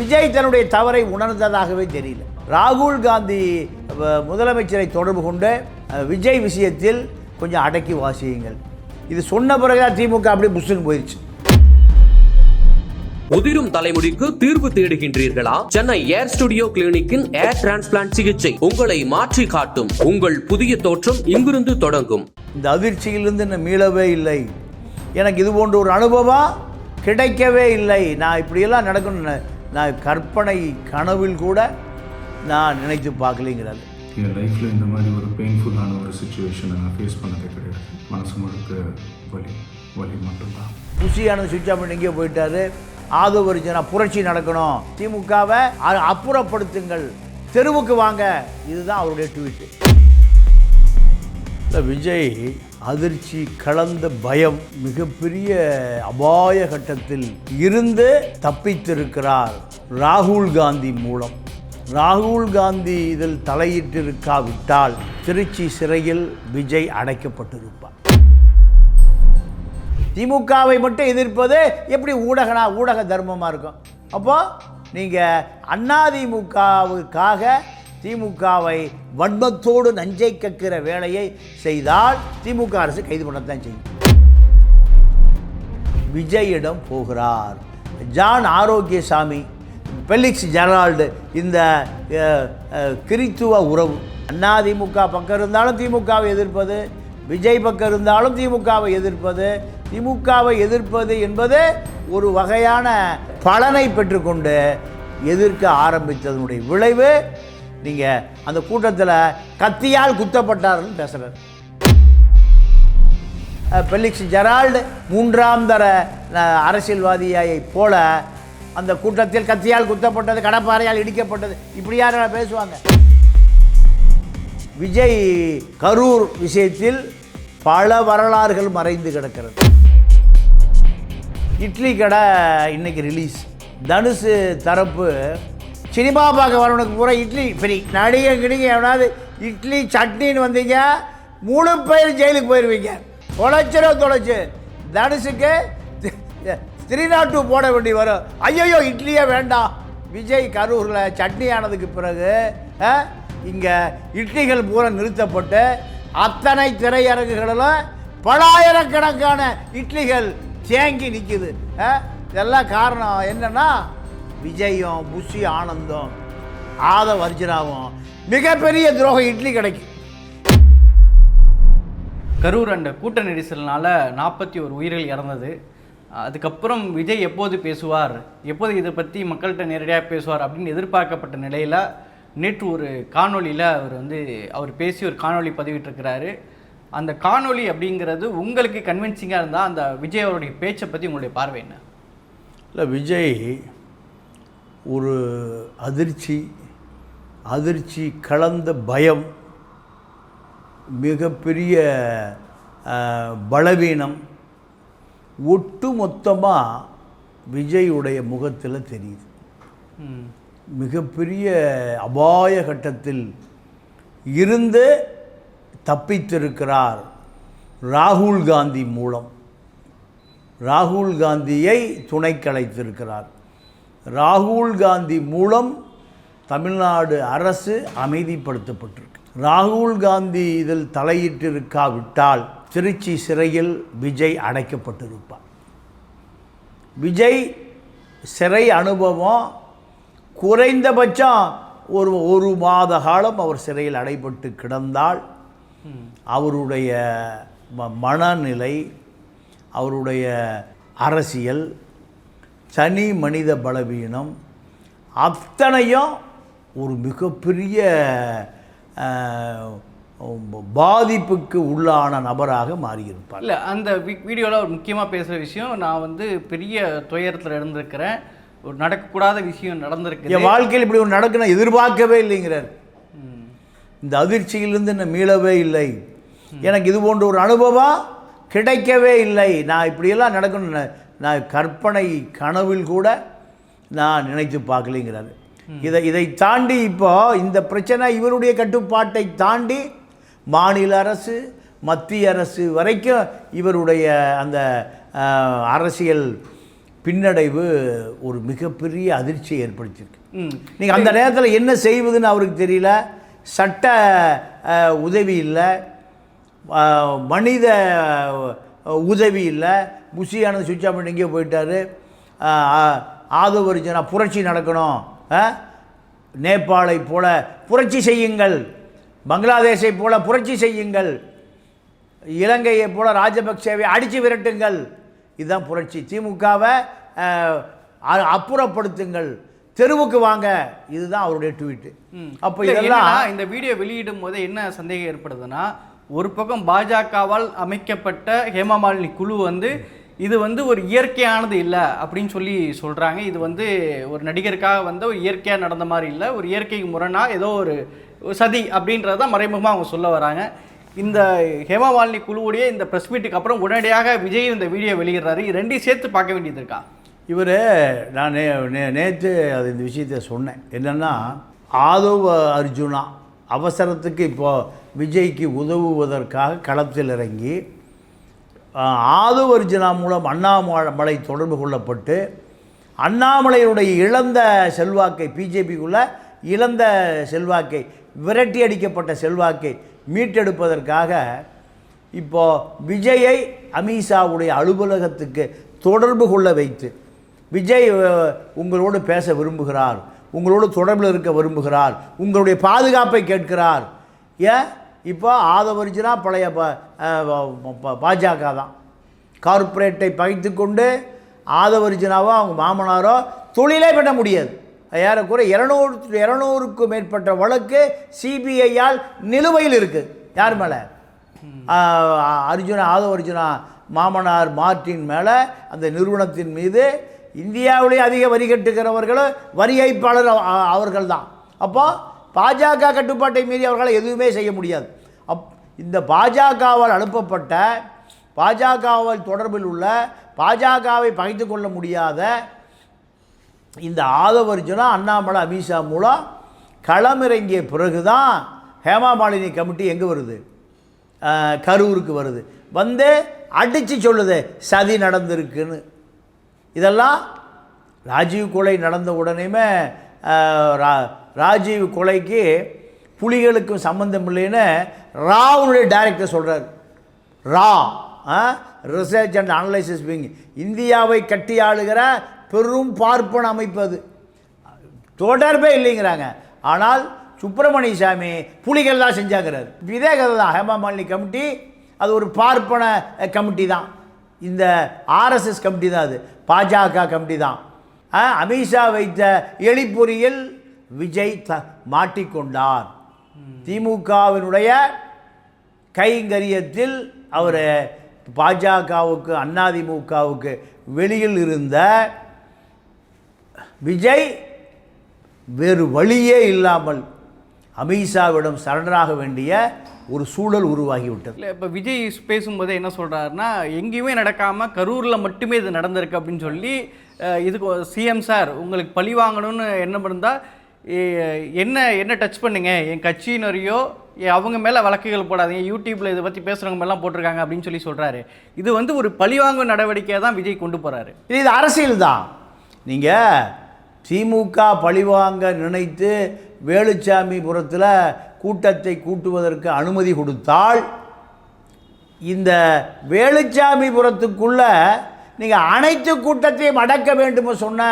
விஜய் தன்னுடைய தவறை உணர்ந்ததாகவே தெரியல. ராகுல் காந்தி முதலமைச்சரை தொடர்பு கொண்டு விஜய் விஷயத்தில் கொஞ்சம் அடக்கி வாசியுங்கள். இது சொன்ன பிறகு திமுக அப்படியே புஷ்ஷுன்னு போயிடுச்சு உதிரும் தலைமுடிக்கு தீர்வு தேடுகின்றீர்களா? சென்னை ஏர் ஸ்டுடியோ கிளினிக்கின் ஏர் டிரான்ஸ்பிளான்ட் சிகிச்சை உங்களை மாற்றி காட்டும். உங்கள் புதிய தோற்றம் இங்கிருந்து தொடங்கும். இந்த அதிர்ச்சியிலிருந்து நான் மீளவே இல்லை. எனக்கு இது போன்ற ஒரு அனுபவம் கிடைக்கவே இல்லை. நான் இப்படியெல்லாம் நடக்கணும்னு நான் கற்பனை கனவில் கூட நான் நினைத்து பார்க்கலைங்கிறாரு. என் லைஃப்பில் இந்த மாதிரி ஒரு பெயின்ஃபுல்லான ஒரு சுச்சுவேஷனை நான் ஃபேஸ் பண்ணதே கிடையாது. மனசு முழுக்க வலி வலி மட்டும்தான். புஷியானது சுவிட்ச் ஆஃப் எங்கேயோ போயிட்டாரு. ஆதவரிச்சனா புரட்சி நடக்கணும். திமுகவை அப்புறப்படுத்துங்கள். தெருவுக்கு வாங்க. இதுதான் அவருடைய ட்வீட்டு விஜய் அதிர்ச்சி கலந்த பயம் மிகப்பெரிய அபாய கட்டத்தில் இருந்து தப்பித்திருக்கிறார் ராகுல் காந்தி மூலம். ராகுல் காந்தி இதில் தலையிட்டிருக்காவிட்டால் திருச்சி சிறையில் விஜய் அடைக்கப்பட்டிருப்பார். திமுகவை மட்டும் எதிர்ப்பது எப்படி ஊடகனா ஊடக தர்மமாக இருக்கும்? அப்போ நீங்கள் அதிமுகவுக்காக திமுகவை வன்மத்தோடு நஞ்சை கக்கிற வேலையை செய்தால் திமுக அரசு கைது பண்ணத்தான் செய்யும். விஜயிடம் போகிறார். ஜான் ஆரோக்கியசாமி பெலிக்ஸ் ஜெரால்டு இந்த கிறித்துவ உறவு. அதிமுக பக்கம் இருந்தாலும் திமுகவை எதிர்ப்பது விஜய் பக்கம் இருந்தாலும் திமுகவை எதிர்ப்பது திமுகவை எதிர்ப்பது என்பது ஒரு வகையான பலனை பெற்றுக்கொண்டு எதிர்க்க ஆரம்பித்ததனுடைய விளைவு நீங்கள் அந்த கூட்டத்தில் கத்தியால் குத்தப்பட்டார்னு பேசுகிறார் பெலிக்ஸ் ஜெரால்டு மூன்றாம் தர அஹ், அரசியல்வாதியைப் போல அந்த கூட்டத்தில் கத்தியால் குத்தப்பட்டது கடப்பாறையால் இடிக்கப்பட்டது. இப்படி யாரும் பேசுவாங்க? விஜய் கரூர் விஷயத்தில் பல வரலாறுகள் மறைந்து கிடக்கிறது. இட்லி கடை இன்னைக்கு ரிலீஸ் தனுஷு தரப்பு சினிமா பார்க்க வரவனுக்கு பூரா இட்லி ஃப்ரீ நடிகை கிடிங்க எவனாவது இட்லி சட்னின்னு வந்தீங்க மூணு பேர் ஜெயிலுக்கு போயிடுவீங்க தொலைச்சிரோ தொலைச்சு. தனுஷுக்கு த்ரீ நாட் டூ போட வேண்டி வரும். ஐயோ இட்லியே வேண்டாம். விஜய் கரூரில் சட்னி ஆனதுக்கு பிறகு இங்கே இட்லிகள் பூரா நிறுத்தப்பட்டு அத்தனை திரையரங்குகளிலும் பலாயிரக்கணக்கான இட்லிகள் தேங்கி நிற்குது இதெல்லாம் காரணம் என்னென்னா விஜயும் புஷி ஆனந்தம் ஆதவ் அர்ஜுனாவும் மிகப்பெரிய துரோகம் இட்லி கிடைக்கும் கரூர் அந்த கூட்ட நெரிசல்னால நாற்பத்தி ஒரு உயிர்கள் இறந்தது. அதுக்கப்புறம் விஜய் எப்போது பேசுவார்? எப்போது இதை பற்றி மக்கள்கிட்ட நேரடியாக பேசுவார் அப்படின்னு எதிர்பார்க்கப்பட்ட நிலையில் நேற்று ஒரு காணொளியில் அவர் வந்து அவர் பேசி ஒரு காணொளி பதிவிட்டிருக்கிறாரு. அந்த காணொளி அப்படிங்கிறது உங்களுக்கு கன்வின்சிங்காக இருந்தால் அந்த விஜய் அவருடைய பேச்சை பற்றி உங்களுடைய பார்வை என்ன? இல்லை விஜய் ஒரு அதிர்ச்சி அதிர்ச்சி கலந்த பயம் மிகப்பெரிய பலவீனம் ஒட்டு மொத்தமாக விஜயுடைய முகத்தில் தெரியுது. மிகப்பெரிய அபாய கட்டத்தில் இருந்து தப்பித்திருக்கிறார் ராகுல் காந்தி மூலம். ராகுல் காந்தியை துணை கலைத்திருக்கிறார் ராகுல் காந்தி மூலம் தமிழ்நாடு அரசு அமைதிப்படுத்தப்பட்டிருக்கு. ராகுல் காந்தி இதில் தலையிட்டிருக்காவிட்டால் திருச்சி சிறையில் விஜய் அடைக்கப்பட்டிருப்பார். விஜய் சிறை அனுபவம் குறைந்தபட்சம் ஒரு ஒரு மாத காலம் அவர் சிறையில் அடைபட்டு கிடந்தால் அவருடைய ம- மனநிலை அவருடைய அரசியல் தனி மனித பலவீனம் அத்தனையும் ஒரு மிகப்பெரிய பாதிப்புக்கு உள்ளான நபராக மாறியிருப்பார். இல்லை அந்த வீடியோவில் அவர் முக்கியமாக பேசுகிற விஷயம் நான் வந்து பெரிய துயரத்தில் இருந்திருக்கிறேன். ஒரு நடக்கக்கூடாத விஷயம் நடந்திருக்கு என் வாழ்க்கையில் இப்படி ஒன்று நடக்க நான் எதிர்பார்க்கவே இல்லைங்கிறார். இந்த அதிர்ச்சியிலிருந்து நான் மீளவே இல்லை. எனக்கு இது போன்ற ஒரு அனுபவம் கிடைக்கவே இல்லை. நான் இப்படியெல்லாம் நடக்கணும் நான் கற்பனை கனவில் கூட நான் நினைத்து பார்க்கலைங்கிறாரு. இதை இதை தாண்டி இப்போ இந்த பிரச்சனை இவருடைய கட்டுப்பாட்டை தாண்டி மாநில அரசு மத்திய அரசு வரைக்கும் இவருடைய அந்த அரசியல் பின்னடைவு ஒரு மிகப்பெரிய அதிர்ச்சியை ஏற்படுத்தியிருக்கு. நீங்கள் அந்த நேரத்தில் என்ன செய்வதுன்னு அவருக்கு தெரியல. சட்ட உதவி இல்லை. மனித உதவி இல்லை. புஷியானது சுவிட்ச் ஆஃப் பண்ணி எங்கேயோ போயிட்டாரு. ஆதவரிஜனா புரட்சி நடக்கணும். நேபாளை போல புரட்சி செய்யுங்கள். பங்களாதேஷை போல புரட்சி செய்யுங்கள். இலங்கையை போல ராஜபக்சேவை அடித்து விரட்டுங்கள். இதுதான் புரட்சி. திமுகவை அப்புறப்படுத்துங்கள். தெருவுக்கு வாங்க. இதுதான் அவருடைய ட்வீட்டு. அப்போ இதெல்லாம் இந்த வீடியோ வெளியிடும் போது என்ன சந்தேகம் ஏற்படுதுன்னா ஒரு பக்கம் பாஜகவால் அமைக்கப்பட்ட ஹேமமாலினி குழு வந்து இது வந்து ஒரு இயற்கையானது இல்லை அப்படின்னு சொல்லி சொல்கிறாங்க இது வந்து ஒரு நடிகருக்காக வந்து ஒரு இயற்கையாக நடந்த மாதிரி இல்லை. ஒரு இயற்கைக்கு முரணாக ஏதோ ஒரு ஒரு சதி அப்படின்றத மறைமுகமாக அவங்க சொல்ல வராங்க. இந்த ஹேமமாலினி குழுவுடைய இந்த ப்ரெஸ் மீட்டுக்கு அப்புறம் உடனடியாக விஜய் இந்த வீடியோ வெளியிடுறாரு. ரெண்டையும் சேர்த்து பார்க்க வேண்டியது இருக்கா? இவர் நான் நே நே நேற்று அது இந்த விஷயத்தை சொன்னேன். என்னென்னா ஆதவ் அர்ஜுனா அவசரத்துக்கு இப்போது விஜய்க்கு உதவுவதற்காக களத்தில் இறங்கி ஆஹ், அர்ஜுனா மூலம் அண்ணாமலை தொடர்பு கொள்ளப்பட்டு அண்ணாமலையுடைய இழந்த செல்வாக்கை பிஜேபிக்குள்ள இழந்த செல்வாக்கை விரட்டி அடிக்கப்பட்ட செல்வாக்கை மீட்டெடுப்பதற்காக இப்போ விஜயை அமித்ஷாவுடைய அலுவலகத்துக்கு தொடர்பு கொள்ள வைத்து விஜய் உங்களோடு பேச விரும்புகிறார். உங்களோட தொடர்பில் இருக்க விரும்புகிறார். உங்களுடைய பாதுகாப்பை கேட்கிறார். ஏன் இப்போ ஆதவரிஜினா பழைய ப ப- பாஜக தான். கார்ப்பரேட்டை பகைத்து கொண்டு ஆதவரிஜினாவோ அவங்க மாமனாரோ தொழிலே பண்ண முடியாது. ஏறக்குறை இரநூறு இரநூறுக்கும் மேற்பட்ட வழக்கு சிபிஐயால் நிலுவையில் இருக்குது யார் மேலே? அர்ஜுனா ஆதவ அர்ஜுனா மாமனார் மார்ட்டின் மேலே அந்த நிறுவனத்தின் மீது இந்தியாவிலேயே அதிக வரி கட்டுகிறவர்களும் வரி ஏய்ப்பாளர் அவர்கள் தான் அப்போது பாஜக கட்டுப்பாட்டை மீறி அவர்களால் எதுவுமே செய்ய முடியாது. அப் இந்த பாஜகவால் அனுப்பப்பட்ட பாஜகவால் தொடர்பில் உள்ள பாஜகவை பகைத்து கொள்ள முடியாத இந்த ஆதவர்ஜுனா அண்ணாமலை அமித்ஷா மூலம் களமிறங்கிய பிறகு தான் ஹேமா மாலினி கமிட்டி எங்கே வருது? கரூருக்கு வருது. வந்து அடித்து சொல்லுது சதி நடந்திருக்குன்னு. இதெல்லாம் ராஜீவ் கொலை நடந்த உடனேயுமே ரா- ராஜீவ் கொலைக்கு புலிகளுக்கும் சம்மந்தம் இல்லைன்னு ராவனுடைய டைரக்டர் சொல்கிறார் ரா ரிசர்ச் அண்ட் அனலைசிஸ் விங் இந்தியாவை கட்டி ஆளுகிற பெரும் பார்ப்பன அமைப்பு அது. தொடர்பே இல்லைங்கிறாங்க. ஆனால் சுப்பிரமணிய சாமி புலிகள் தான் செஞ்சாங்கிறார் இதே கதை தான். ஹேமா மாலினி கமிட்டி அது ஒரு பார்ப்பன கமிட்டி தான். இந்த ஆர்எஸ்எஸ் கமிட்டி தான் அது. பாஜக கமிட்டி தான். அமித்ஷா வைத்த எலிப்பொறியில் விஜய் த மாட்டிக்கொண்டார். திமுகவினுடைய கைங்கரியத்தில் அவர் பாஜகவுக்கு அதிமுகவுக்கு வெளியில் இருந்த விஜய் வேறு வழியே இல்லாமல் அமித்ஷாவிடம் சரணராக வேண்டிய ஒரு சூழல் உருவாகிவிட்டது. இல்லை இப்போ விஜய் பேசும்போது என்ன சொல்கிறாருன்னா எங்கேயுமே நடக்காமல் கரூரில் மட்டுமே இது நடந்திருக்கு அப்படின்னு சொல்லி இதுக்கு சிஎம் சார் உங்களுக்கு பழி வாங்கணும்னு என்ன இருந்தால் என்ன என்ன டச் பண்ணுங்க? என் கட்சியினரையோ அவங்க மேலே வழக்குகள் போடாதீங்க யூடியூப்பில் இதை பற்றி பேசுகிறவங்க மேலாம் போட்டிருக்காங்க அப்படின்னு சொல்லி சொல்கிறாரு இது வந்து ஒரு பழிவாங்கும் நடவடிக்கையை தான் விஜய் கொண்டு போகிறாரு இது இது அரசியல் தான் நீங்கள் திமுக பழிவாங்க நினைத்து வேலுச்சாமிபுரத்தில் கூட்டத்தை கூட்டுவதற்கு அனுமதி கொடுத்தால் இந்த வேலுச்சாமிபுரத்துக்குள்ள நீங்கள் அனைத்து கூட்டத்தையும் அடக்க வேண்டும் சொன்ன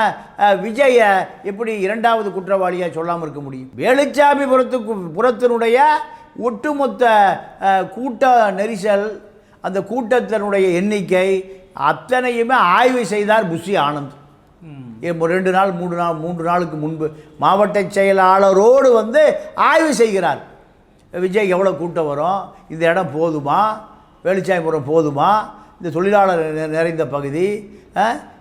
விஜயை எப்படி இரண்டாவது குற்றவாளியாக சொல்லாமல் இருக்க முடியும்? வேலுச்சாமிபுரத்துக்கு புறத்தினுடைய ஒட்டுமொத்த கூட்ட நெரிசல் அந்த கூட்டத்தினுடைய எண்ணிக்கை அத்தனையுமே ஆய்வு செய்தார் புஷி ஆனந்த். ரெண்டு நாள் மூன்று நாள் மூன்று நாளுக்கு முன்பு மாவட்ட செயலாளரோடு வந்து ஆய்வு செய்கிறார். விஜய் எவ்வளோ கூட்டம் வரும்? இந்த இடம் போதுமா? வேலுச்சாமிபுரம் போதுமா? இந்த தொழிலாளர் நிறைந்த பகுதி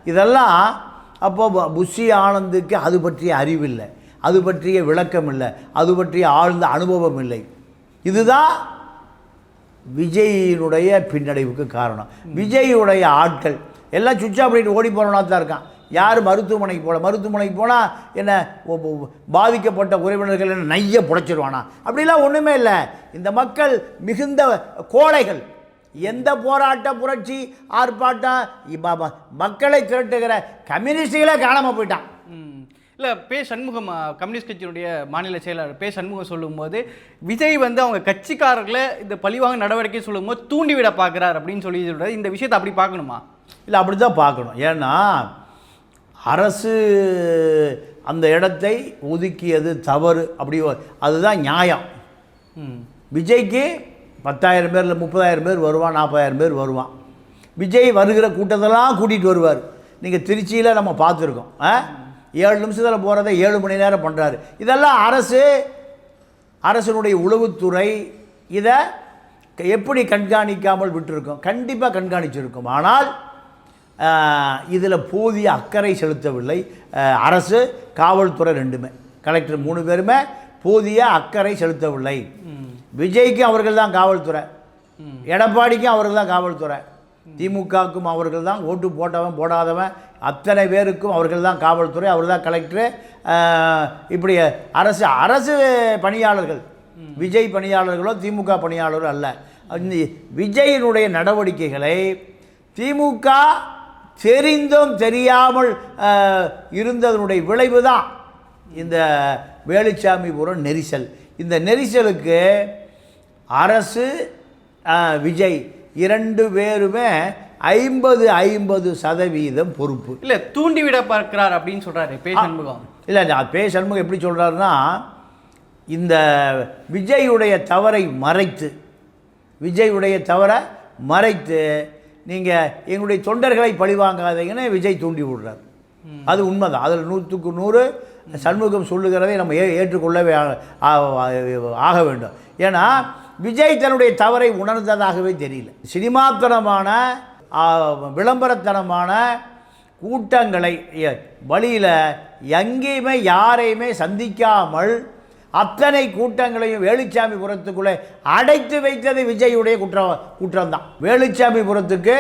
இதெல்லாம் அப்போ பு- புஷி ஆனந்துக்கு அது பற்றிய அறிவில்லை. அது பற்றிய விளக்கம் இல்லை அது பற்றிய ஆழ்ந்த அனுபவம் இல்லை. இதுதான் விஜயினுடைய பின்னடைவுக்கு காரணம். விஜயுடைய ஆட்கள் எல்லாம் சுவிட்ச் ஆஃப் பண்ணிட்டு ஓடி போகிறவனா தான் இருக்கான். யார் மருத்துவமனைக்கு போகல மருத்துவமனைக்கு போனால் என்ன பாதிக்கப்பட்ட உறவினர்கள் என்ன நைய புடைச்சிருவானா? அப்படிலாம் ஒன்றுமே இல்லை. இந்த மக்கள் மிகுந்த கோழைகள் எந்த போராட்ட புரட்சி ஆர்ப்பாட்டம் மக்களை திரட்டுகிற கம்யூனிஸ்டுகளே காணாமல் போயிட்டான். இல்ல பே சண்முகம் கம்யூனிஸ்ட் கட்சியினுடைய மாநில செயலாளர் பே சண்முகம் சொல்லும்போது விஜய் வந்து அவங்க கட்சிக்காரர்களை இந்த பழிவாங்க நடவடிக்கை சொல்லும்போது தூண்டிவிட பார்க்குறார் அப்படின்னு சொல்லி சொல்றாரு. இந்த விஷயத்தை அப்படி பார்க்கணுமா? இல்லை அப்படி தான் பார்க்கணும். ஏன்னா அரசு அந்த இடத்தை ஒதுக்கியது தவறு. அப்படி அதுதான் நியாயம். ம். விஜய்க்கு பத்தாயிரம் பேர் இல்லை முப்பதாயிரம் பேர் வருவான் நாற்பதாயிரம் பேர் வருவான். விஜய் வருகிற கூட்டத்தெல்லாம் கூட்டிகிட்டு வருவார். நீங்கள் திருச்சியில் நம்ம பார்த்துருக்கோம். ஏழு நிமிஷத்தில் போகிறத ஏழு மணி நேரம் பண்ணுறாரு இதெல்லாம் அரசு அரசனுடைய உளவுத்துறை இதை எப்படி கண்காணிக்காமல் விட்டிருக்கோம்? கண்டிப்பாக கண்காணிச்சிருக்கும். ஆனால் இதில் போதிய அக்கறை செலுத்தவில்லை. அரசு காவல்துறை ரெண்டுமே. கலெக்டர் மூணு பேருமே போதிய அக்கறை செலுத்தவில்லை. விஜய்க்கும் அவர்கள் தான் காவல்துறை. எடப்பாடிக்கும் அவர்கள் தான் காவல்துறை. திமுகவுக்கும் அவர்கள் தான் ஓட்டு போட்டவன் போடாதவன். அத்தனை பேருக்கும் அவர்கள் தான் காவல்துறை. அவர் தான் கலெக்டரு இப்படி அரசு அரசு பணியாளர்கள். விஜய் பணியாளர்களோ திமுக பணியாளரோ அல்ல. விஜயினுடைய நடவடிக்கைகளை திமுக தெரிந்தும் தெரியாமல் இருந்ததனுடைய விளைவு தான் இந்த வேலுச்சாமிபுரம் நெரிசல். இந்த நெரிசலுக்கு அரசு விஜய் இரண்டு பேருமே ஐம்பது ஐம்பது சதவீதம் பொறுப்பு. இல்ல தூண்டிவிட பார்க்கிறார் அப்படின்னு சொல்றாரு பே சண்முகம். இல்லை நான் பே சண்முகம் எப்படி சொல்கிறாருன்னா இந்த விஜயுடைய தவறை மறைத்து விஜயுடைய தவறை மறைத்து நீங்கள் எங்களுடைய தொண்டர்களை பழிவாங்காதீங்கன்னு விஜய் தூண்டி விடுறார். அது உண்மைதான். அதில் நூற்றுக்கு நூறு சண்முகம் சொல்லுகிறதை நம்ம ஏ ஏற்றுக்கொள்ளவே ஆக வேண்டும். ஏன்னா விஜய் தன்னுடைய தவறை உணர்ந்ததாகவே தெரியல. சினிமாத்தனமான விளம்பரத்தனமான கூட்டங்களை வழியில் எங்கேயுமே யாரையுமே சந்திக்காமல் அத்தனை கூட்டங்களையும் வேலுச்சாமிபுரத்துக்குள்ளே அடைத்து வைத்தது விஜயுடைய குற்றம் குற்றம்தான். வேலுச்சாமிபுரத்துக்கு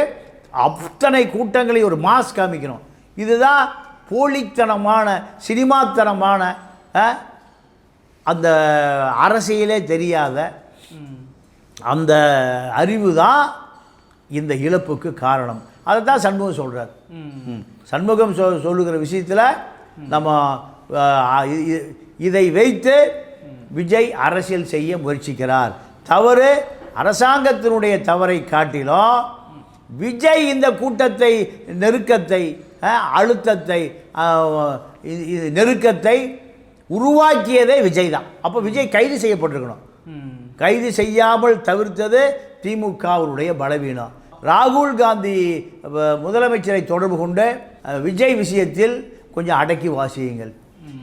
அத்தனை கூட்டங்களையும் ஒரு மாஸ் காமிக்கணும். இதுதான் போலித்தனமான சினிமாத்தனமான அந்த அரசியலே தெரியாத அந்த அறிவு தான் இந்த இழப்புக்கு காரணம். அதை தான் சண்முகம் சொல்கிறார். சண்முகம் சொ சொல்லுகிற விஷயத்தில் நம்ம இதை வைத்து விஜய் அரசியல் செய்ய முயற்சிக்கிறார். தவறு அரசாங்கத்தினுடைய தவறை காட்டிலும் விஜய் இந்த கூட்டத்தை நெருக்கத்தை அழுத்தத்தை இது- நெருக்கத்தை உருவாக்கியதே விஜய் தான். அப்போ விஜய் கைது செய்யப்பட்டிருக்கணும். கைது செய்யாமல் தவிர்த்தது திமுகவுடைய பலவீனம். ராகுல் காந்தி முதலமைச்சரை தொடர்பு கொண்டு விஜய் விஷயத்தில் கொஞ்சம் அடக்கி வாசியுங்கள்.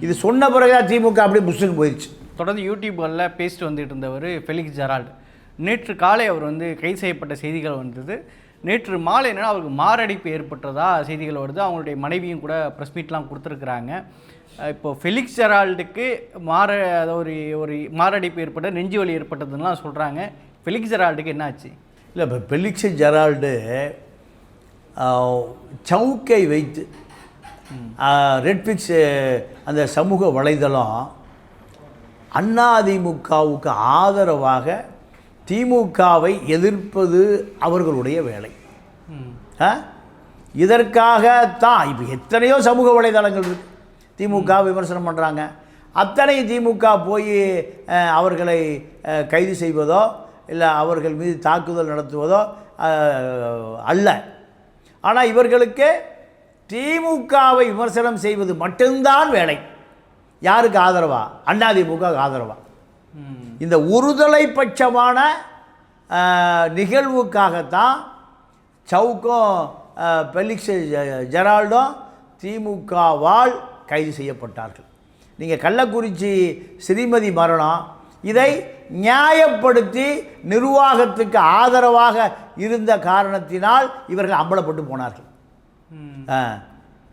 இது சொன்ன பிறகுதான் திமுக அப்படியே புஷ்ஷுன்னு போயிடுச்சு தொடர்ந்து யூடியூப்களில் பேசிட்டு வந்துட்டு இருந்தவர் ஃபெலிக்ஸ் ஜெரால்டு. நேற்று காலை அவர் வந்து கைது செய்யப்பட்ட செய்திகள் வந்தது. நேற்று மாலை என்னன்னா அவருக்கு மாரடைப்பு ஏற்பட்டதா செய்திகள் வருது. அவங்களுடைய மனைவியும் கூட ப்ரெஸ் மீட்லாம் கொடுத்துருக்குறாங்க. இப்போ ஃபெலிக்ஸ் ஜெரால்டுக்கு அதாவது ஒரு ஒரு மாரடைப்பு ஏற்பட்ட நெஞ்சு வலி ஏற்பட்டதுலாம் சொல்கிறாங்க ஃபெலிக்ஸ் ஜெரால்டுக்கு என்ன ஆச்சு இல்லை இப்போ பெலிக்ஸ் ஜெரால்டு சவுக்கை வைத்து ரெட்பிக்ஸ் அந்த சமூக வலைதளம் அதிமுகவுக்கு ஆதரவாக திமுகவை எதிர்ப்பது அவர்களுடைய வேலை? இதற்காகத்தான் இப்போ எத்தனையோ சமூக வலைதளங்கள் இருக்கு. திமுக விமர்சனம் பண்ணுறாங்க அத்தனை திமுக போய் அவர்களை கைது செய்வதோ இல்லை அவர்கள் மீது தாக்குதல் நடத்துவதோ அல்ல. ஆனால் இவர்களுக்கு திமுகவை விமர்சனம் செய்வது மட்டும்தான் வேலை. யாருக்கு ஆதரவா? அதிமுக ஆதரவா? இந்த ஒருதலை பட்சமான நிகழ்வுக்காகத்தான் சவுக்கும் பெலிக்ஸ் ஜெ- ஜெரால்டும் திமுகவால் கைது செய்யப்பட்டார்கள். நீங்கள் கள்ளக்குறிச்சி ஸ்ரீமதி மரணம் இதை நியாயப்படுத்தி நிர்வாகத்துக்கு ஆதரவாக இருந்த காரணத்தினால் இவர்கள் அம்பலப்பட்டு போனார்கள். ஃபெலிக்ஸு ஜெராடா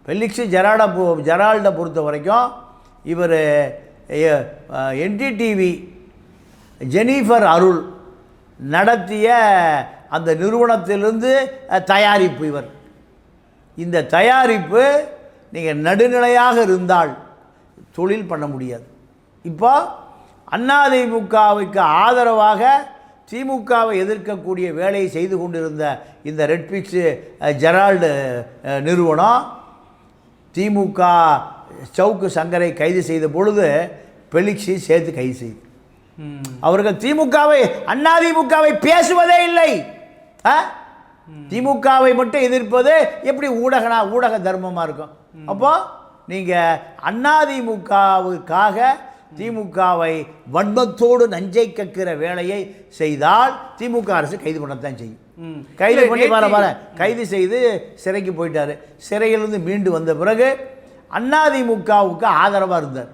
பெல்லிக்ஸு ஜெராடை பொ ஜெரால்டை பொறுத்த வரைக்கும் இவர் என்டிடிவி ஜெனிஃபர் அருள் நடத்திய அந்த நிறுவனத்திலிருந்து தயாரிப்பு இவர். இந்த தயாரிப்பு நீங்கள் நடுநிலையாக இருந்தால் தொழில் பண்ண முடியாது. இப்போ அதிமுகவுக்கு ஆதரவாக திமுகவை எதிர்க்கக்கூடிய வேலையை செய்து கொண்டிருந்த இந்த ரெட்பிக்ஸு ஜெரால்டு நிறுவனம் திமுக சவுக்கு சங்கரை கைது செய்த பொழுது பெலிக்ஸை சேர்த்து கைது செய்து. அவர்கள் திமுகவை அதிமுகவை பேசுவதே இல்லை? திமுகவை மட்டும் எதிர்ப்பது எப்படி ஊடகனா ஊடக தர்மமாக இருக்கும்? அப்போ நீங்கள் அதிமுகவுக்காக திமுகவை வன்மத்தோடு நஞ்சை கக்கிற வேலையை செய்தால் திமுக அரசு கைது பண்ணத்தான் செய்யும். கைது பண்ணி வர வர கைது செய்து சிறைக்கு போயிட்டாரு. சிறையிலிருந்து மீண்டு வந்த பிறகு அதிமுகவுக்கு ஆதரவாக இருந்தார்.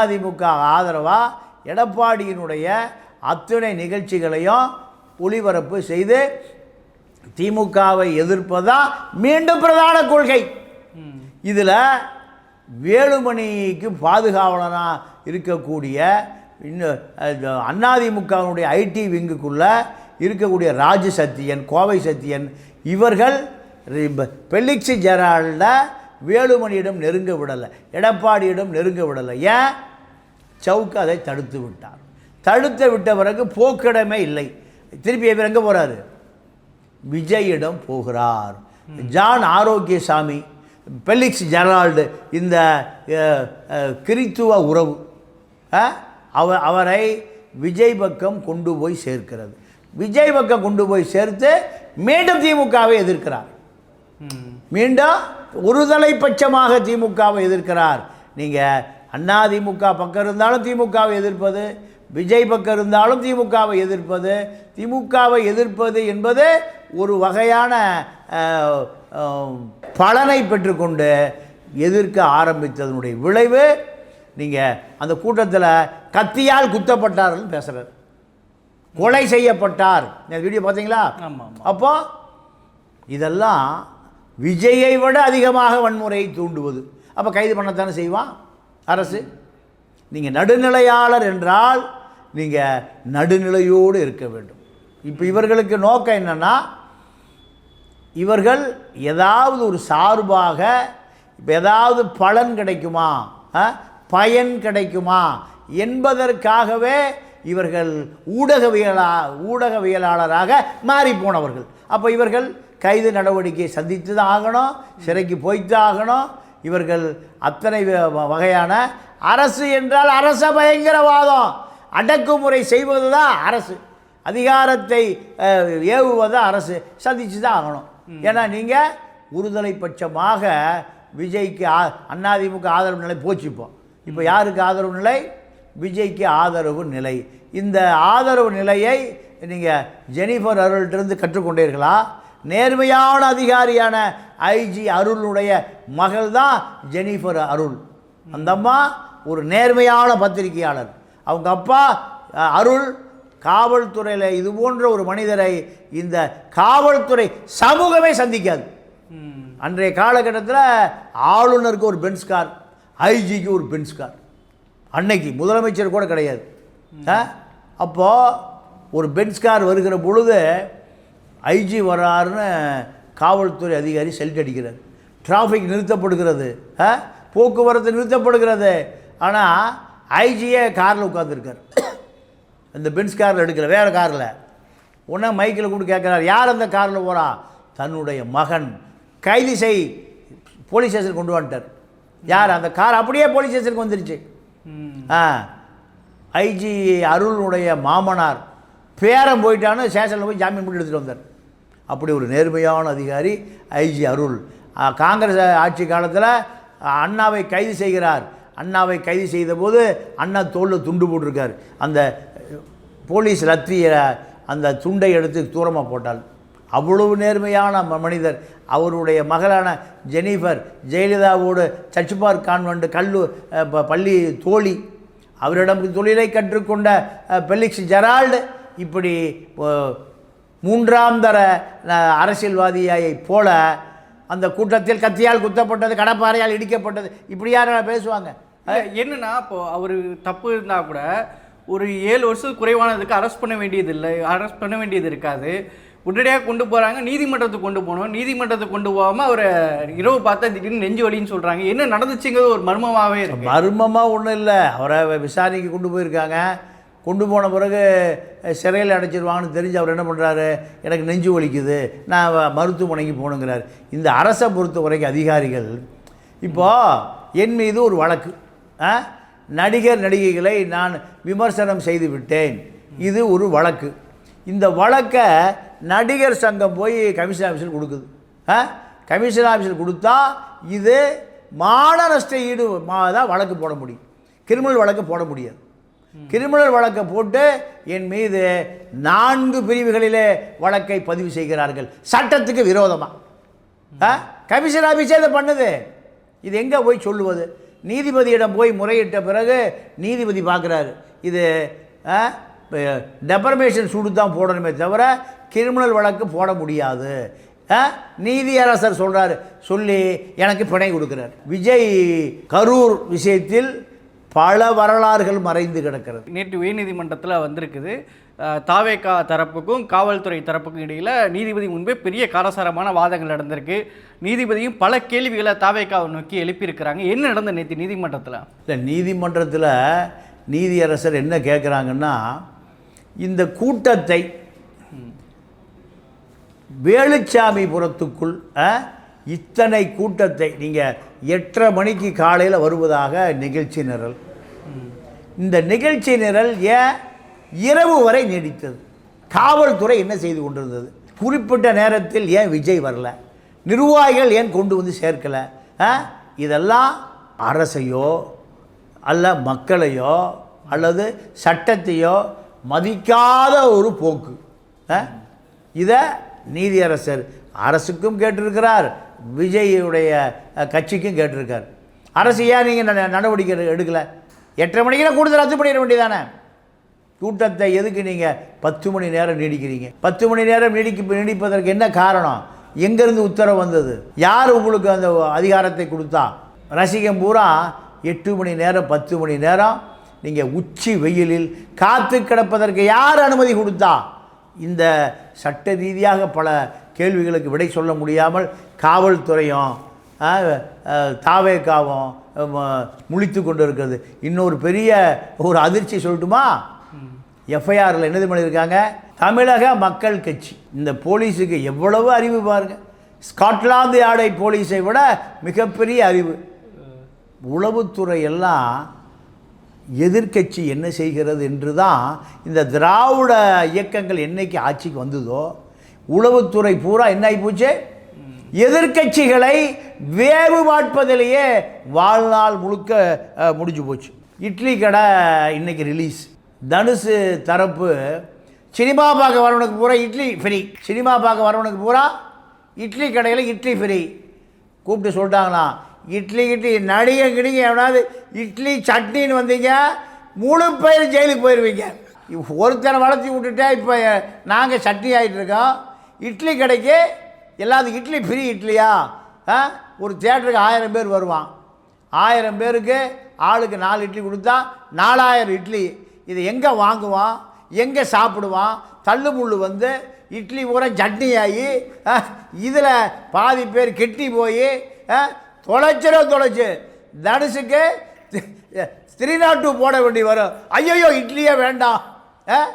அதிமுக ஆதரவாக எடப்பாடியினுடைய அத்தனை நிகழ்ச்சிகளையும் ஒளிபரப்பு செய்து திமுகவை எதிர்ப்பதா மீண்டும் பிரதான கொள்கை. இதில் வேலுமணிக்கு பாதுகாவலனாக இருக்கக்கூடிய இன்னும் அதிமுகவினுடைய ஐடி விங்குக்குள்ளே இருக்கக்கூடிய ராஜ சத்தியன் கோவை சத்தியன் இவர்கள் பெலிக்ஸி பெல்லிக்ஸ் ஜெரால்ட வேலுமணியிடம் நெருங்க விடலை எடப்பாடியிடம் நெருங்க விடலை. ஏன்? சவுக்கு அதை தடுத்து விட்டார். தடுத்து விட்ட பிறகு போக்கிடமே இல்லை. திருப்பி இவர் எங்கே போகிறாரு விஜயிடம் போகிறார். ஜான் ஆரோக்கியசாமி பெலிக்ஸ் ஜெரால்டு இந்த கிறித்துவ உறவு. அவர் அவ அவரை விஜய் பக்கம் கொண்டு போய் சேர்க்கிறது. விஜய் பக்கம் கொண்டு போய் சேர்த்து மீண்டும் திமுகவை எதிர்க்கிறார். மீண்டும் ஒருதலை பட்சமாக திமுகவை எதிர்க்கிறார். நீங்கள் அண்ணா திமுக பக்கம் இருந்தாலும் திமுகவை எதிர்ப்பது விஜய் பக்கம் இருந்தாலும் திமுகவை எதிர்ப்பது திமுகவை எதிர்ப்பது என்பது ஒரு வகையான பலனை பெற்றுக்கொண்டு எதிர்க்க ஆரம்பித்ததனுடைய விளைவு நீங்கள் அந்த கூட்டத்தில் கத்தியால் குத்தப்பட்டார்கள் பேசுகிறார் கொலை செய்யப்பட்டார். வீடியோ பார்த்தீங்களா. அப்போ இதெல்லாம் விஜயை விட அதிகமாக வன்முறையை தூண்டுவது. அப்போ கைது பண்ணத்தானே செய்வான் அரசு? நீங்கள் நடுநிலையாளர் என்றால் நீங்கள் நடுநிலையோடு இருக்க வேண்டும். இப்போ இவர்களுக்கு நோக்கம் என்னன்னா இவர்கள் ஏதாவது ஒரு சார்பாக இப்போ ஏதாவது பலன் கிடைக்குமா? பயன் கிடைக்குமா? என்பதற்காகவே இவர்கள் ஊடகவியலா ஊடகவியலாளராக மாறி போனவர்கள் அப்போ இவர்கள் கைது நடவடிக்கை சந்தித்து தான் ஆகணும் சிறைக்கு போய்த்து ஆகணும். இவர்கள் அத்தனை வகையான அரசு என்றால் அரச பயங்கரவாதம். அடக்குமுறை செய்வது தான் அரசு. அதிகாரத்தை ஏவுவது அரசு. சந்திச்சு தான் ஆகணும் ஏன்னா நீங்கள் ஒருதலை பட்சமாக விஜய்க்கு ஆ அதிமுக ஆதரவு நிலை போச்சு இப்போ யாருக்கு ஆதரவு நிலை? விஜய்க்கு ஆதரவு நிலை. இந்த ஆதரவு நிலையை நீங்கள் ஜெனிஃபர் அருள்கிட்டருந்து கற்றுக்கொண்டீர்களா? நேர்மையான அதிகாரியான ஐஜி அருளுடைய மகள் தான் ஜெனிஃபர் அருள். அந்த அம்மா ஒரு நேர்மையான பத்திரிகையாளர். அவங்க அப்பா அருள் காவல்துறையில் இது போன்ற ஒரு மனிதரை இந்த காவல்துறை சமூகமே சந்திக்காது. அன்றைய காலகட்டத்தில் ஆளுநருக்கு ஒரு பென்ஸ் கார் ஐஜிக்கு ஒரு பென்ஸ் கார் அன்னைக்கு முதலமைச்சர் கூட கிடையாது. ஆ? ஒரு பென்ஸ் கார் வருகிற பொழுது ஐஜி வராருன்னு காவல்துறை அதிகாரி செல்ட் அடிக்கிறார். டிராஃபிக் நிறுத்தப்படுகிறது. ஆ? போக்குவரத்து நிறுத்தப்படுகிறது. ஆனால் ஐஜியே காரில் உட்காந்துருக்கார் இந்த பென்ஸ் காரில் எடுக்கல வேறு காரில். உடனே மைக்கில் கூட கேட்குறாரு யார் அந்த காரில் போகிறா தன்னுடைய மகன். கைது செய் போலீஸ் ஸ்டேஷன் கொண்டு வந்துட்டார். யார் அந்த கார் அப்படியே போலீஸ் ஸ்டேஷனுக்கு வந்துருச்சு. ஆ. ஐஜி அருளுடைய மாமனார் பேரன் போயிட்டான்னு ஸ்டேஷனில் போய் ஜாமீன் போட்டு எடுத்துகிட்டு வந்தார். அப்படி ஒரு நேர்மையான அதிகாரி ஐஜி அருள். காங்கிரஸ் ஆட்சி காலத்தில் அண்ணாவை கைது செய்கிறார். அண்ணாவை கைது செய்தபோது அண்ணா தோளில் துண்டு போட்டிருக்கார். அந்த போலீஸ் லத்திய அந்த துண்டை எடுத்து தூரமாக போட்டால் அவ்வளவு நேர்மையான மனிதர். அவருடைய மகளான ஜெனிஃபர் ஜெயலலிதாவோடு சர்ச்சுபார் கான்வெண்ட் கல்லு ப- பள்ளி தோழி. அவரிடம் தொழிலை கற்றுக்கொண்ட பெலிக்ஸ் ஜெரால்டு. இப்படி மூன்றாம் தர அரசியல்வாதியை போல அந்த கூட்டத்தில் கத்தியால் குத்தப்பட்டது கடப்பாறையால் இடிக்கப்பட்டது. இப்படி யாரும் பேசுவாங்க? என்னன்னா இப்போ அவர் தப்பு இருந்தால் கூட ஒரு ஏழு வருஷத்துக்கு குறைவானதுக்கு அரெஸ்ட் பண்ண வேண்டியது இல்லை அரெஸ்ட் பண்ண வேண்டியது இருக்காது. உடனடியாக கொண்டு போகிறாங்க நீதிமன்றத்துக்கு கொண்டு போகணும். நீதிமன்றத்துக்கு கொண்டு போகாமல் அவரை இரவு பார்த்தா திடீர்னு நெஞ்சு வலின்னு சொல்கிறாங்க என்ன நடந்துச்சுங்கிறது ஒரு மர்மமாகவே இருக்கு. மர்மமாக ஒன்றும் இல்லை. அவரை விசாரணைக்கு கொண்டு போயிருக்காங்க. கொண்டு போன பிறகு சிறையில் அடைச்சிருவாங்கன்னு தெரிஞ்சு அவர் என்ன பண்ணுறாரு எனக்கு நெஞ்சு வலிக்குது. நான் மருத்துவமனைக்கு போகணுங்கிறார். இந்த அரசை பொறுத்த வரைக்கும் அதிகாரிகள் இப்போது என் மீது ஒரு வழக்கு. ஆ? நடிகர் நடிகைகளை நான் விமர்சனம் செய்து விட்டேன். இது ஒரு வழக்கு. இந்த வழக்கை நடிகர் சங்கம் போய் கமிஷன் ஆஃபீஸில் கொடுக்குது. ஆ? கமிஷன் ஆஃபீஸில் கொடுத்தா இது மான நஷ்ட ஈடு தான் வழக்கு போட முடியும். கிரிமினல் வழக்கு போட முடியாது. கிரிமினல் வழக்கை போட்டு என் மீது நான்கு பிரிவுகளிலே வழக்கை பதிவு செய்கிறார்கள். சட்டத்துக்கு விரோதமாக கமிஷன் ஆஃபீஸே இதை பண்ணுது. இது எங்கே போய் சொல்லுவது? நீதிபதியிடம் போய் முறையிட்ட பிறகு நீதிபதி பார்க்குறாரு. இது டெபர்மேஷன் சூடு தான் போடணுமே தவிர கிரிமினல் வழக்கு போட முடியாது? நீதியரசர் சொல்கிறாரு சொல்லி எனக்கு பிணை கொடுக்குறார். விஜய் கரூர் விஷயத்தில் பல வரலாறுகள் மறைந்து கிடக்கிறது. நேற்று உயர்நீதிமன்றத்தில் வந்திருக்குது. தாவேகா தரப்புக்கும் காவல்துறை தரப்புக்கும் இடையில் நீதிபதி முன்பே பெரிய காரசாரமான வாதங்கள் நடந்திருக்கு. நீதிபதியும் பல கேள்விகளை தாவேகாவை நோக்கி எழுப்பியிருக்கிறாங்க. என்ன நடந்த நேற்று நீதிமன்றத்தில்? இல்லை நீதிமன்றத்தில் நீதியரசர் என்ன கேட்குறாங்கன்னா இந்த கூட்டத்தை வேலுச்சாமிபுரத்துக்குள் ஆ, இத்தனை கூட்டத்தை நீங்கள் எட்டரை மணிக்கு காலையில் வருவதாக நிகழ்ச்சி நிரல். இந்த நிகழ்ச்சி நிரல் ஏன் இரவு வரை நீடித்தது. காவல்துறை என்ன செய்து கொண்டிருந்தது? குறிப்பிட்ட நேரத்தில் ஏன் விஜய் வரல? நிர்வாகிகள் ஏன் கொண்டு வந்து சேர்க்கலை? ஆ? இதெல்லாம் அரசையோ அல்ல மக்களையோ அல்லது சட்டத்தையோ மதிக்காத ஒரு போக்கு. ஆ? இதை நீதியரசர் அரசுக்கும் கேட்டிருக்கிறார் விஜயுடைய கட்சிக்கும் கேட்டிருக்கார். அரசு ஏன் நீங்கள் நடவடிக்கை எடுக்கலை? எட்டரை மணிக்கெல்லாம் கூடுதல் ரத்து பண்ணிட வேண்டியதானே? கூட்டத்தை எதுக்கு நீங்கள் பத்து மணி நேரம் நீடிக்கிறீங்க? பத்து மணி நேரம் நீடிக்க நீடிப்பதற்கு என்ன காரணம்? எங்கேருந்து உத்தரவு வந்தது? யார் உங்களுக்கு அந்த அதிகாரத்தை கொடுத்தா? ரசிகம் பூரா எட்டு மணி நேரம் பத்து மணி நேரம் நீங்கள் உச்சி வெயிலில் காத்து கிடப்பதற்கு யார் அனுமதி கொடுத்தா? இந்த சட்ட ரீதியாக பல கேள்விகளுக்கு விடை சொல்ல முடியாமல் காவல்துறையும் தாவேக்காவும் முழித்து கொண்டு இருக்கிறது இன்னொரு பெரிய ஒரு அதிர்ச்சி சொல்லட்டுமா? எஃப்ஐஆரில் என்னது பண்ணியிருக்காங்க தமிழக மக்கள் கட்சி. இந்த போலீஸுக்கு எவ்வளவு அறிவு பாருங்க. ஸ்காட்லாந்து ஆடை போலீஸை விட மிகப்பெரிய அறிவு. உளவுத்துறை எல்லாம் எதிர்க்கட்சி என்ன செய்கிறது என்று தான் இந்த திராவிட இயக்கங்கள் என்னைக்கு ஆட்சிக்கு வந்ததோ உளவுத்துறை பூரா என்ன ஆகிப்போச்சு எதிர்க்கட்சிகளை வேவு பார்ப்பதிலேயே வாழ்நாள் முழுக்க முடிஞ்சு போச்சு. இட்லி கடை இன்னைக்கு ரிலீஸ் தனுஷு தரப்பு சினிமா பார்க்க வரவனுக்கு பூரா இட்லி ஃப்ரீ சினிமா பார்க்க வரவனுக்கு பூரா இட்லி கடையில் இட்லி ஃப்ரீ கூப்பிட்டு சொல்லிட்டாங்களாம் இட்லி இட்லி. நடிகை கிடிங்க எவனாவது இட்லி சட்னின்னு வந்தீங்க மூணு பேர் ஜெயிலுக்கு போயிடுவீங்க ஒருத்தனை வளர்த்தி விட்டுட்டே இப்போ நாங்கள் சட்னி ஆகிட்டு இருக்கோம். இட்லி கடைக்கு எல்லாத்துக்கும் இட்லி ஃப்ரீ இட்லியா? ஆ ஒரு தேட்டருக்கு ஆயிரம் பேர் வருவான். ஆயிரம் பேருக்கு ஆளுக்கு நாலு இட்லி கொடுத்தா நாலாயிரம் இட்லி. இதை எங்கே வாங்குவான்? எங்கே சாப்பிடுவான்? தள்ளு முள்ளு வந்து இட்லி பூரா சட்னி ஆகி இதில் பாதி பேர் கெட்டி போய் தொலைச்சிரோ தொலைச்சு. தனுஷுக்கு த்ரீ நாட் டூ போட வேண்டி வரும். ஐயோ இட்லியே வேண்டாம். ஆ?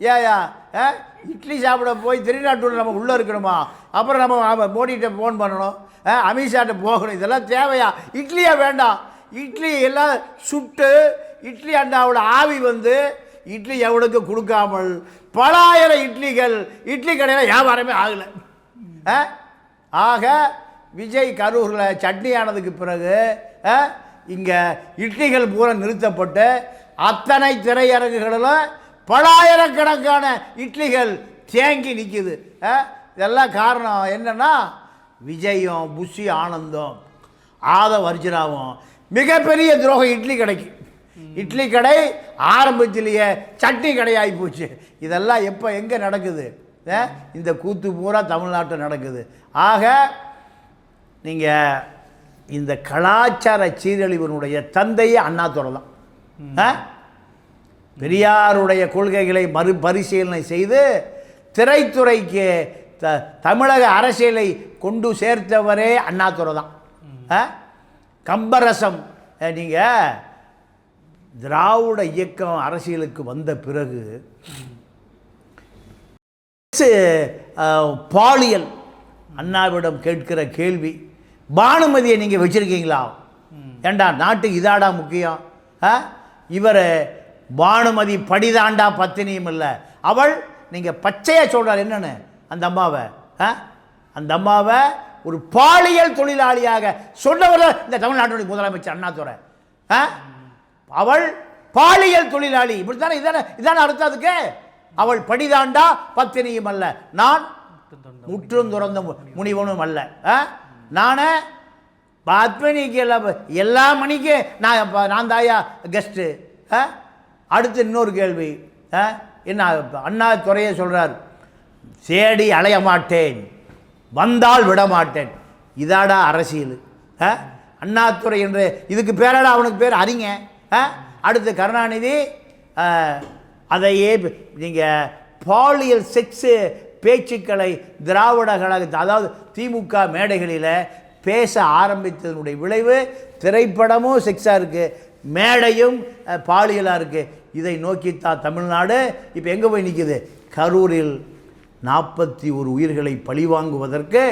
ஏயா ஆ? இட்லி சாப்பிட போய் த்ரீ நாட் டூவில் நம்ம உள்ளே இருக்கணுமா? அப்புறம் நம்ம மோடிகிட்ட ஃபோன் பண்ணணும். ஆ? அமித்ஷாட்ட போகணும். இதெல்லாம் தேவையா? இட்லியே வேண்டாம். இட்லி எல்லாம் சுட்டு இட்லி அண்டாவோட ஆவி வந்து இட்லி எவனுக்கு கொடுக்காமல் பல ஆயிரம் இட்லிகள் இட்லி கடையில் வியாபாரமே ஆகலை. ஆ? ஆக விஜய் கரூரில் சட்னி ஆனதுக்கு பிறகு இங்கே இட்லிகள் பூரா நிறுத்தப்பட்டு அத்தனை திரையரங்குகளிலும் பலாயிரக்கணக்கான இட்லிகள் தேங்கி நிற்கிது இதெல்லாம் காரணம் என்னன்னா விஜயும் புஷி ஆனந்தம் ஆதவ் அர்ஜுனாவும் மிகப்பெரிய துரோகம் இட்லி கடைக்கு. இட்லி கடை ஆரம்பத்திலேயே சட்னி கடையாகி போச்சு. இதெல்லாம் எப்போ எங்கே நடக்குது? இந்த கூத்து பூரா தமிழ்நாட்டில் நடக்குது. ஆக நீங்கள் இந்த கலாச்சார சீரழிவனுடைய தந்தையே அண்ணாதுரை தான் பெரியாருடைய கொள்கைகளை மறு பரிசீலனை செய்து திரைத்துறைக்கு த தமிழக அரசியலை கொண்டு சேர்த்தவரே அண்ணாதுரை தான் ஆ? கம்பரசம். நீங்கள் திராவிட இயக்கம் அரசியலுக்கு வந்த பிறகு பாலியல் அண்ணாவிடம் கேட்கிற கேள்வி பானுமதியை நீங்கள் வச்சுருக்கீங்களா? ஏண்டா நாட்டுக்கு இதாடா முக்கியம்? ஆ? இவர் பானுமதி படிதாண்டா பத்தினியும் இல்லை. அவள் நீங்கள் பச்சையாக சொல்கிறார் என்னென்னு? அந்த அம்மாவை. ஆ? அந்த அம்மாவை ஒரு பாலியல் தொழிலாளியாக சொன்னவர் இந்த தமிழ்நாட்டுடைய முதலமைச்சர் அண்ணாதுரை. ஆ? அவள் பாலியல் தொழிலாளி. இப்படித்தானே இதானே இதானே அர்த்தம் அதுக்கு? அவள் படிதாண்டா பத்தினியும் அல்ல. நான் முற்றும் துறந்த முனிவனும் அல்ல. ஆ? நானே பத்மினிக்கு எல்லாம் எல்லா மணிக்கும் நான் நான் தாயா கெஸ்ட்டு அடுத்து இன்னொரு கேள்வி ஆ? என்ன அண்ணா துறையை சொல்கிறார் தேடி அலைய மாட்டேன் வந்தால் விட மாட்டேன் இதாடா அரசியல் ஆ? அண்ணாதுரை என்று இதுக்கு பேராடா அவனுக்கு பேர் அறிங்க ஆ? அடுத்து கருணாநிதி அதையே நீங்கள் பாலியல் செக்ஸு பேச்சுக்களை திராவிட கழக அதாவது திமுக மேடைகளில் பேச ஆரம்பித்ததனுடைய விளைவு திரைப்படமும் செக்ஸாக இருக்குது மேடையும் பாலியலாக இருக்குது இதை நோக்கித்தான் தமிழ்நாடு இப்போ எங்கே போய் நிற்கிது கரூரில் நாற்பத்தி ஒரு உயிர்களை பழிவாங்குவதற்கு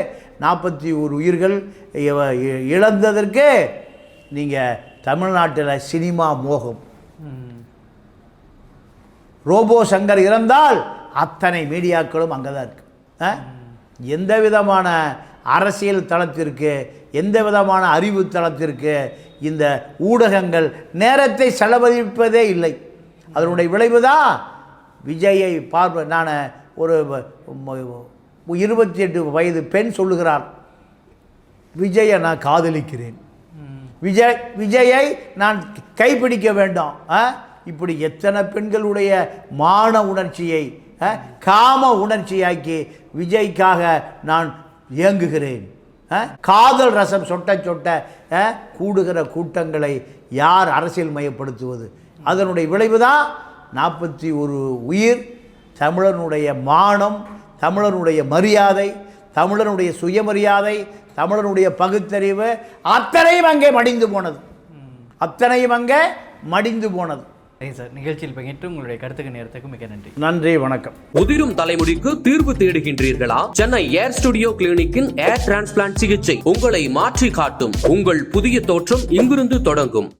நாற்பத்தி ஒரு உயிர்கள் இழந்ததற்கு நீங்கள் தமிழ்நாட்டில் சினிமா மோகம். ரோபோ சங்கர் இறந்தால் அத்தனை மீடியாக்களும் அங்கே தான் இருக்கு. ஆ? எந்த விதமான அரசியல் தளத்திற்கு எந்த விதமான அறிவு தளத்திற்கு இந்த ஊடகங்கள் நேரத்தை செலவழிப்பதே இல்லை. அதனுடைய விளைவு தான் விஜயை பார்வை நான் ஒரு இருபத்தி எட்டு வயது பெண் சொல்லுகிறார். விஜயை நான் காதலிக்கிறேன். விஜய் விஜயை நான் கைப்பிடிக்க வேண்டும்? இப்படி எத்தனை பெண்களுடைய மான உணர்ச்சியை ஆ, காம உணர்ச்சியாக்கி விஜய்க்காக நான் இயங்குகிறேன். ஆ? காதல் ரசம் சொட்ட சொட்ட ஆ, கூடுகிற கூட்டங்களை யார் அரசியல் மயப்படுத்துவது? அதனுடைய விளைவு தான் நாற்பத்தி ஒரு உயிர் தமிழனுடைய மானம் தமிழனுடைய மரியாதை தமிழனுடைய சுயமரியாதை தமிழனுடைய பகுத்தறிவு அத்தனையும் அங்கே மடிந்து போனது. அத்தனையும் அங்கே மடிந்து போனது. சரி சார் நிகழ்ச்சியில் பங்கேற்று உங்களுடைய கருத்துக்கு நேரத்துக்கு மிக நன்றி. நன்றி வணக்கம். உதிரும் தலைமுடிக்கு தீர்வு தேடுகின்றீர்களா? சென்னை ஏர் ஸ்டுடியோ கிளினிக்கின் ஏர் டிரான்ஸ்பிளான்ட் சிகிச்சை உங்களை மாற்றி காட்டும் உங்கள் புதிய தோற்றம் இங்கிருந்து தொடங்கும்.